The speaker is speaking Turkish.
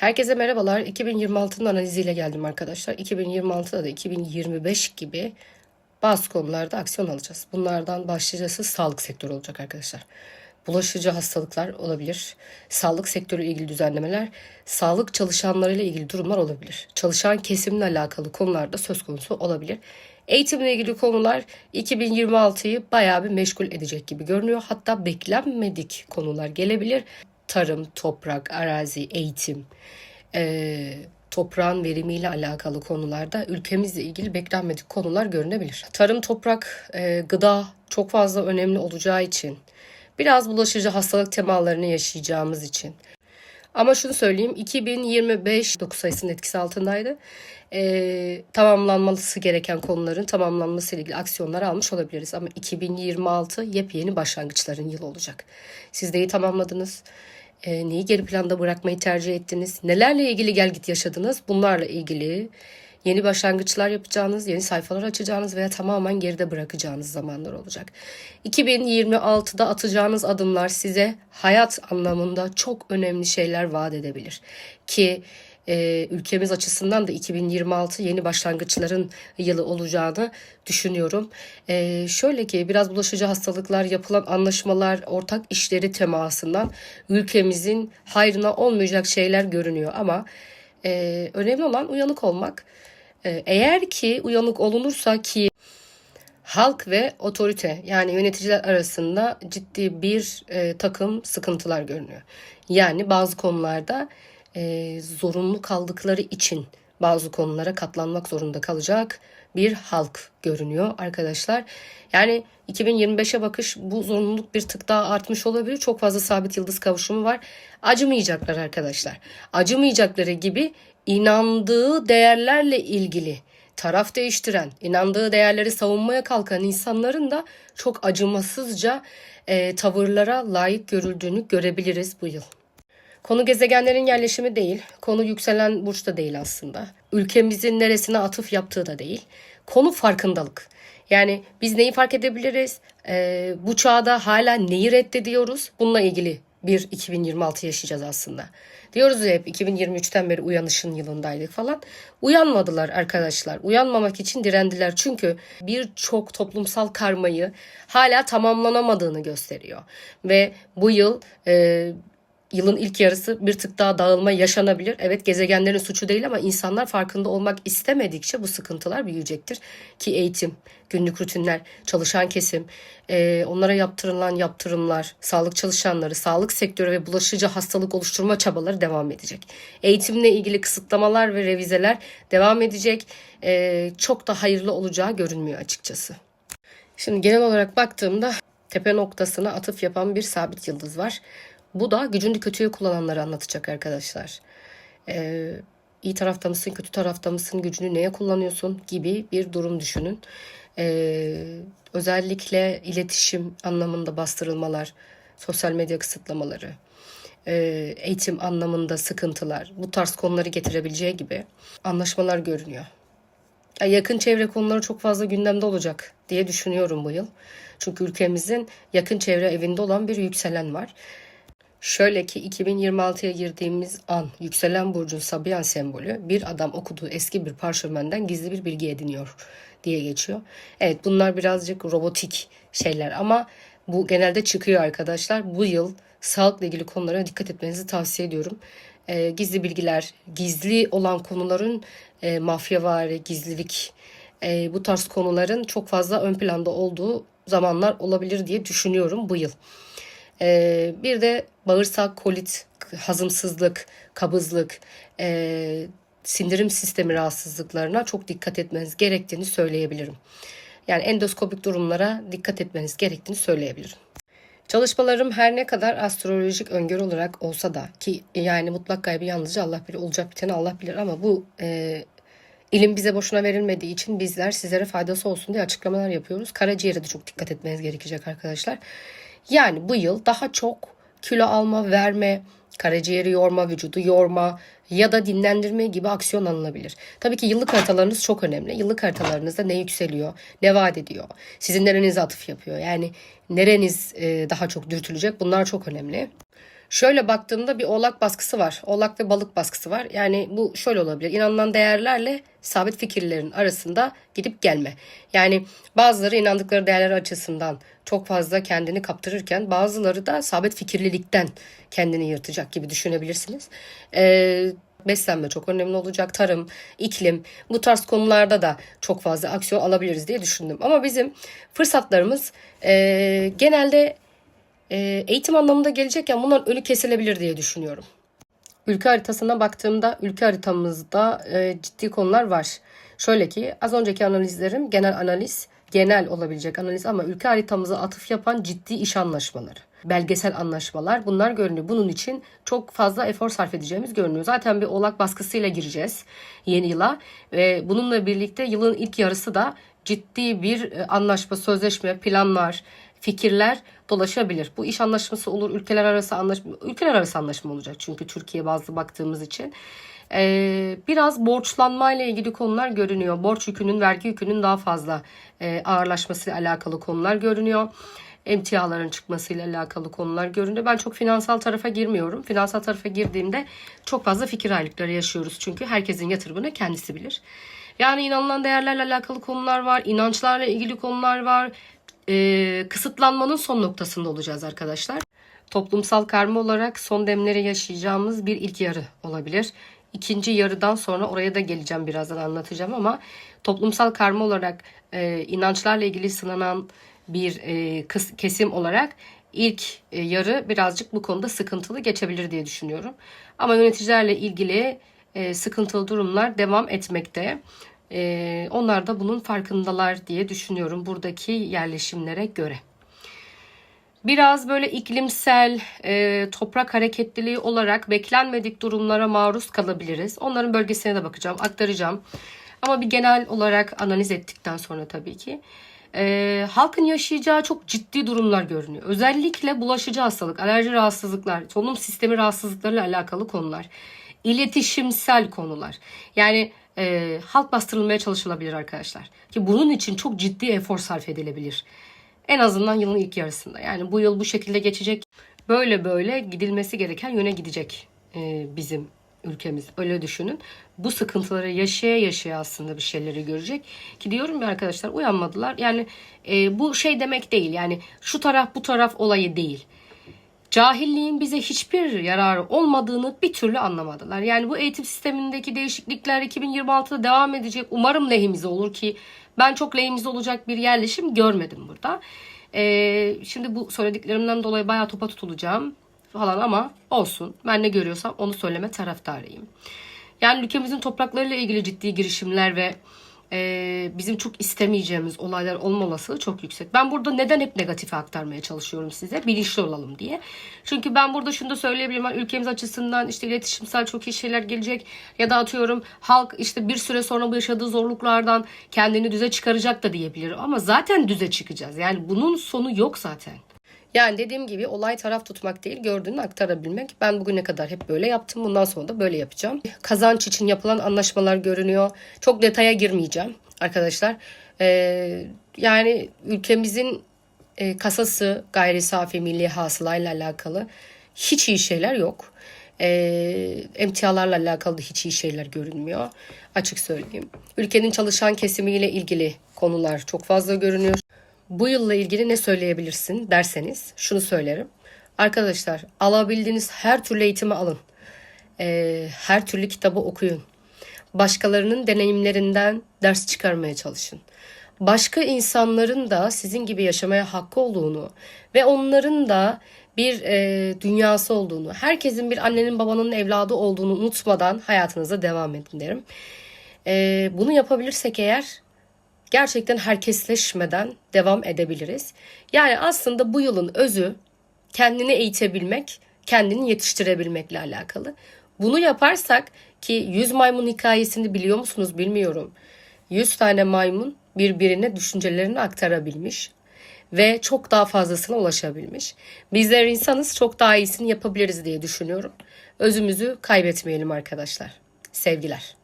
Herkese merhabalar. 2026'nın analiziyle geldim arkadaşlar. 2026'da da 2025 gibi bazı konularda aksiyon alacağız. Bunlardan başlıcası sağlık sektörü olacak arkadaşlar. Bulaşıcı hastalıklar olabilir. Sağlık sektörü ilgili düzenlemeler, sağlık çalışanlarıyla ilgili durumlar olabilir. Çalışan kesimle alakalı konular da söz konusu olabilir. Eğitimle ilgili konular 2026'yı bayağı bir meşgul edecek gibi görünüyor. Hatta beklenmedik konular gelebilir. Tarım, toprak, arazi, eğitim, eee, toprağın verimiyle alakalı konularda ülkemizle ilgili beklenmedik konular görünebilir. Tarım, toprak, eee, gıda çok fazla önemli olacağı için, biraz bulaşıcı hastalık temalarını yaşayacağımız için, ama şunu söyleyeyim 2025 9 sayısının etkisi altındaydı. Ee, tamamlanması gereken konuların tamamlanması ile ilgili aksiyonlar almış olabiliriz. Ama 2026 yepyeni başlangıçların yılı olacak. Siz neyi tamamladınız? Ee, neyi geri planda bırakmayı tercih ettiniz? Nelerle ilgili gel git yaşadınız? Bunlarla ilgili yeni başlangıçlar yapacağınız, yeni sayfalar açacağınız veya tamamen geride bırakacağınız zamanlar olacak. 2026'da atacağınız adımlar size hayat anlamında çok önemli şeyler vaat edebilir. Ki e, ülkemiz açısından da 2026 yeni başlangıçların yılı olacağını düşünüyorum. E, şöyle ki biraz bulaşıcı hastalıklar, yapılan anlaşmalar, ortak işleri temasından ülkemizin hayrına olmayacak şeyler görünüyor ama e, önemli olan uyanık olmak. E, eğer ki uyanık olunursa ki halk ve otorite yani yöneticiler arasında ciddi bir e, takım sıkıntılar görünüyor. Yani bazı konularda e, zorunlu kaldıkları için bazı konulara katlanmak zorunda kalacak bir halk görünüyor arkadaşlar. Yani 2025'e bakış bu zorunluluk bir tık daha artmış olabilir. Çok fazla sabit yıldız kavuşumu var. Acımayacaklar arkadaşlar. Acımayacakları gibi inandığı değerlerle ilgili taraf değiştiren, inandığı değerleri savunmaya kalkan insanların da çok acımasızca e, tavırlara layık görüldüğünü görebiliriz bu yıl. Konu gezegenlerin yerleşimi değil, konu yükselen burçta değil aslında. Ülkemizin neresine atıf yaptığı da değil. Konu farkındalık. Yani biz neyi fark edebiliriz? Ee, bu çağda hala neyi reddediyoruz? Bununla ilgili bir 2026 yaşayacağız aslında. Diyoruz ya hep 2023'ten beri uyanışın yılındaydık falan. Uyanmadılar arkadaşlar. Uyanmamak için direndiler. Çünkü birçok toplumsal karmayı hala tamamlanamadığını gösteriyor. Ve bu yıl e, yılın ilk yarısı bir tık daha dağılma yaşanabilir. Evet gezegenlerin suçu değil ama insanlar farkında olmak istemedikçe bu sıkıntılar büyüyecektir. Ki eğitim, günlük rutinler, çalışan kesim, e, onlara yaptırılan yaptırımlar, sağlık çalışanları, sağlık sektörü ve bulaşıcı hastalık oluşturma çabaları devam edecek. Eğitimle ilgili kısıtlamalar ve revizeler devam edecek. E, çok da hayırlı olacağı görünmüyor açıkçası. Şimdi genel olarak baktığımda tepe noktasına atıf yapan bir sabit yıldız var. Bu da gücünü kötüye kullananları anlatacak arkadaşlar. Ee, iyi tarafta mısın, kötü tarafta mısın, gücünü neye kullanıyorsun gibi bir durum düşünün. Ee, özellikle iletişim anlamında bastırılmalar, sosyal medya kısıtlamaları, e, eğitim anlamında sıkıntılar, bu tarz konuları getirebileceği gibi anlaşmalar görünüyor. Ya yakın çevre konuları çok fazla gündemde olacak diye düşünüyorum bu yıl. Çünkü ülkemizin yakın çevre evinde olan bir yükselen var. Şöyle ki 2026'ya girdiğimiz an yükselen burcun Sabian sembolü bir adam okuduğu eski bir parşömenden gizli bir bilgi ediniyor diye geçiyor. Evet bunlar birazcık robotik şeyler ama bu genelde çıkıyor arkadaşlar. Bu yıl sağlıkla ilgili konulara dikkat etmenizi tavsiye ediyorum. Ee, gizli bilgiler, gizli olan konuların e, mafyavari, gizlilik, e, bu tarz konuların çok fazla ön planda olduğu zamanlar olabilir diye düşünüyorum bu yıl. Ee, bir de bağırsak, kolit, hazımsızlık, kabızlık, e, sindirim sistemi rahatsızlıklarına çok dikkat etmeniz gerektiğini söyleyebilirim. Yani endoskopik durumlara dikkat etmeniz gerektiğini söyleyebilirim. Çalışmalarım her ne kadar astrolojik öngörü olarak olsa da ki yani mutlak gaybı yalnızca Allah bilir olacak biteni Allah bilir ama bu e, ilim bize boşuna verilmediği için bizler sizlere faydası olsun diye açıklamalar yapıyoruz. Karaciğere de çok dikkat etmeniz gerekecek arkadaşlar. Yani bu yıl daha çok kilo alma, verme, karaciğeri yorma, vücudu yorma ya da dinlendirme gibi aksiyon alınabilir. Tabii ki yıllık haritalarınız çok önemli. Yıllık haritalarınızda ne yükseliyor, ne vaat ediyor, sizin nerenize atıf yapıyor. Yani nereniz e, daha çok dürtülecek bunlar çok önemli. Şöyle baktığımda bir oğlak baskısı var. Oğlak ve balık baskısı var. Yani bu şöyle olabilir. İnanılan değerlerle sabit fikirlerin arasında gidip gelme. Yani bazıları inandıkları değerler açısından çok fazla kendini kaptırırken bazıları da sabit fikirlilikten kendini yırtacak gibi düşünebilirsiniz. Ee, beslenme çok önemli olacak. Tarım, iklim bu tarz konularda da çok fazla aksiyon alabiliriz diye düşündüm. Ama bizim fırsatlarımız e, genelde e, eğitim anlamında gelecekken bunların önü kesilebilir diye düşünüyorum. Ülke haritasına baktığımda ülke haritamızda e, ciddi konular var. Şöyle ki az önceki analizlerim genel analiz, genel olabilecek analiz ama ülke haritamıza atıf yapan ciddi iş anlaşmaları, belgesel anlaşmalar bunlar görünüyor. Bunun için çok fazla efor sarf edeceğimiz görünüyor. Zaten bir oğlak baskısıyla gireceğiz yeni yıla ve bununla birlikte yılın ilk yarısı da ciddi bir e, anlaşma, sözleşme, planlar, fikirler dolaşabilir. Bu iş anlaşması olur, ülkeler arası anlaşma, ülkeler arası anlaşma olacak çünkü Türkiye bazlı baktığımız için. Ee, biraz borçlanmayla ilgili konular görünüyor. Borç yükünün, vergi yükünün daha fazla e, ağırlaşmasıyla alakalı konular görünüyor. Emtiaların çıkmasıyla alakalı konular görünüyor. Ben çok finansal tarafa girmiyorum. Finansal tarafa girdiğimde çok fazla fikir ayrılıkları yaşıyoruz. Çünkü herkesin yatırımını kendisi bilir. Yani inanılan değerlerle alakalı konular var. inançlarla ilgili konular var. Ee, kısıtlanmanın son noktasında olacağız arkadaşlar. Toplumsal karma olarak son demleri yaşayacağımız bir ilk yarı olabilir. İkinci yarıdan sonra oraya da geleceğim birazdan anlatacağım ama toplumsal karma olarak e, inançlarla ilgili sınanan bir e, kesim olarak ilk e, yarı birazcık bu konuda sıkıntılı geçebilir diye düşünüyorum. Ama yöneticilerle ilgili e, sıkıntılı durumlar devam etmekte. E, onlar da bunun farkındalar diye düşünüyorum buradaki yerleşimlere göre. Biraz böyle iklimsel, e, toprak hareketliliği olarak beklenmedik durumlara maruz kalabiliriz. Onların bölgesine de bakacağım, aktaracağım. Ama bir genel olarak analiz ettikten sonra tabii ki. E, halkın yaşayacağı çok ciddi durumlar görünüyor. Özellikle bulaşıcı hastalık, alerji rahatsızlıklar, solunum sistemi rahatsızlıklarıyla alakalı konular. İletişimsel konular. Yani e, halk bastırılmaya çalışılabilir arkadaşlar. Ki bunun için çok ciddi efor sarf edilebilir. En azından yılın ilk yarısında. Yani bu yıl bu şekilde geçecek. Böyle böyle gidilmesi gereken yöne gidecek e, bizim ülkemiz. Öyle düşünün. Bu sıkıntıları yaşaya yaşaya aslında bir şeyleri görecek. Ki diyorum ya arkadaşlar uyanmadılar. Yani e, bu şey demek değil. Yani şu taraf bu taraf olayı değil. Cahilliğin bize hiçbir yararı olmadığını bir türlü anlamadılar. Yani bu eğitim sistemindeki değişiklikler 2026'da devam edecek. Umarım lehimize olur ki ben çok lehimize olacak bir yerleşim görmedim burada. Ee, şimdi bu söylediklerimden dolayı bayağı topa tutulacağım falan ama olsun. Ben ne görüyorsam onu söyleme taraftarıyım. Yani ülkemizin topraklarıyla ilgili ciddi girişimler ve e, bizim çok istemeyeceğimiz olaylar olma olasılığı çok yüksek. Ben burada neden hep negatife aktarmaya çalışıyorum size? Bilinçli olalım diye. Çünkü ben burada şunu da söyleyebilirim. Yani ülkemiz açısından işte iletişimsel çok iyi şeyler gelecek. Ya da atıyorum halk işte bir süre sonra bu yaşadığı zorluklardan kendini düze çıkaracak da diyebilirim. Ama zaten düze çıkacağız. Yani bunun sonu yok zaten. Yani dediğim gibi olay taraf tutmak değil, gördüğünü aktarabilmek. Ben bugüne kadar hep böyle yaptım. Bundan sonra da böyle yapacağım. Kazanç için yapılan anlaşmalar görünüyor. Çok detaya girmeyeceğim arkadaşlar. Ee, yani ülkemizin e, kasası gayri safi milli hasılayla alakalı hiç iyi şeyler yok. E, emtialarla alakalı da hiç iyi şeyler görünmüyor. Açık söyleyeyim. Ülkenin çalışan kesimiyle ilgili konular çok fazla görünüyor. Bu yılla ilgili ne söyleyebilirsin derseniz şunu söylerim. Arkadaşlar alabildiğiniz her türlü eğitimi alın. Ee, her türlü kitabı okuyun. Başkalarının deneyimlerinden ders çıkarmaya çalışın. Başka insanların da sizin gibi yaşamaya hakkı olduğunu ve onların da bir e, dünyası olduğunu, herkesin bir annenin babanın evladı olduğunu unutmadan hayatınıza devam edin derim. E, bunu yapabilirsek eğer gerçekten herkesleşmeden devam edebiliriz. Yani aslında bu yılın özü kendini eğitebilmek, kendini yetiştirebilmekle alakalı. Bunu yaparsak ki 100 maymun hikayesini biliyor musunuz bilmiyorum. 100 tane maymun birbirine düşüncelerini aktarabilmiş ve çok daha fazlasına ulaşabilmiş. Bizler insanız çok daha iyisini yapabiliriz diye düşünüyorum. Özümüzü kaybetmeyelim arkadaşlar. Sevgiler.